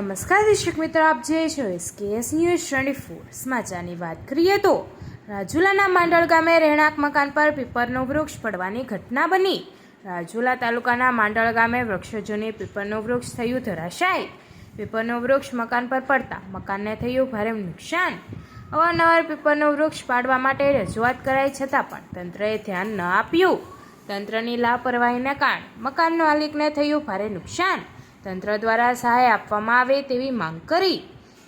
નમસ્કાર દર્શક મિત્રો, આપ જે છો એસકેએસ ન્યૂઝ ટ્વેન્ટી ફોર. સમાચારની વાત કરીએ તો, રાજુલાના માંડળ ગામે રહેણાંક મકાન પર પીપરનો વૃક્ષ પડવાની ઘટના બની. રાજુલા તાલુકાના માંડળ ગામે વૃક્ષજોને પીપરનો વૃક્ષ થયું ધરાશાય. પીપરનું વૃક્ષ મકાન પર પડતા મકાનને થયું ભારે નુકસાન. અવારનવાર પીપરનો વૃક્ષ પાડવા માટે રજૂઆત કરાઈ છતાં પણ તંત્રએ ધ્યાન ન આપ્યું. તંત્રની લાપરવાહીને કારણે મકાન માલિકને થયું ભારે નુકસાન. તંત્ર દ્વારા સહાય આપવામાં આવે તેવી માંગ કરી.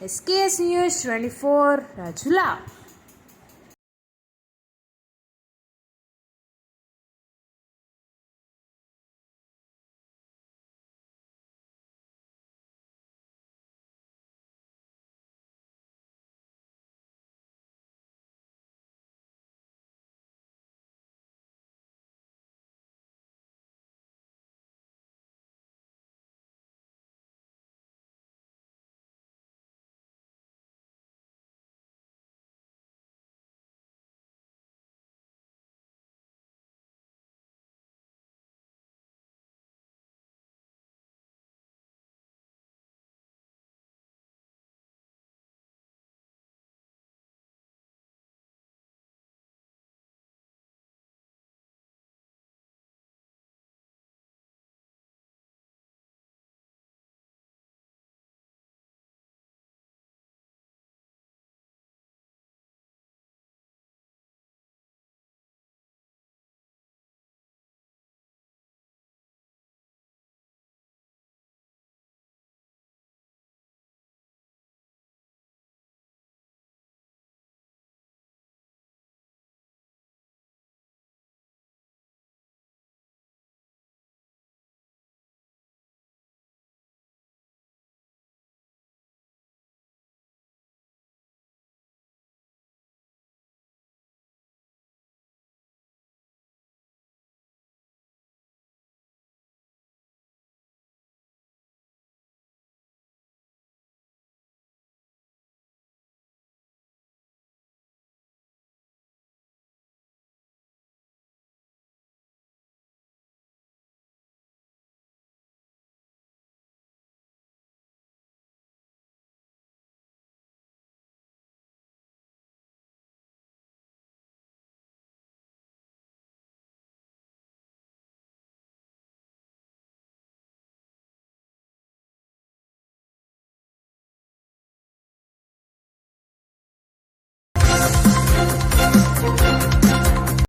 SKS news twenty four Rajula.